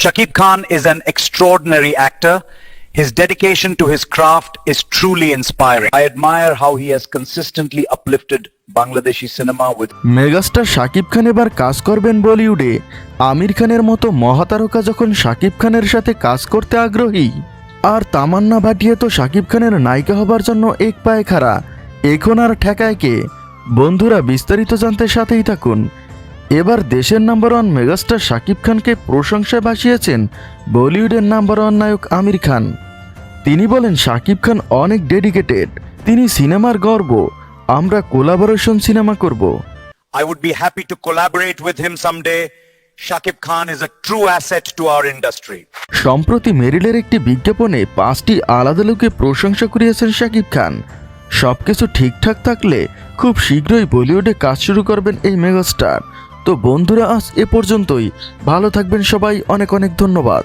Shakib Khan is an extraordinary actor. His dedication to his craft is truly inspiring. I admire how he has consistently uplifted Bangladeshi cinema with megastar Shakib Khan এবার কাজ করবেন বলিউডে আমির খানের মতো মহাতারকা যখন শাকিব খানের সাথে কাজ করতে আগ্রহী আর তামান্না ভাটিয়ে তো শাকিব খানের নায়িকা হবার জন্য এক পায়ে খাড়া এখন আর ঠেকায় কে বন্ধুরা বিস্তারিত জানতে সাথেই থাকুন এবার দেশের নাম্বার ওয়ান মেগাস্টার শাকিব খানকে প্রশংসায় ভাসিয়েছেন বলিউডের নাম্বার ওয়ান নায়ক আমির খান। তিনি বলেন শাকিব খান অনেক ডেডিকেটেড তিনি সিনেমার গর্ব। আমরা কোলাবোরেশন সিনেমা করব। I would be happy to collaborate with him someday. Shakib Khan is a true asset to our industry সম্প্রতি মেরিলের একটি বিজ্ঞাপনে পাঁচটি আলাদা লোকে প্রশংসা করিয়েছেন শাকিব খান। সবকিছু ঠিকঠাক থাকলে খুব শীঘ্রই বলিউডে কাজ শুরু করবেন এই মেগাস্টার। তো বন্ধুরা, আজ এ পর্যন্তই। ভালো থাকবেন সবাই। অনেক অনেক ধন্যবাদ।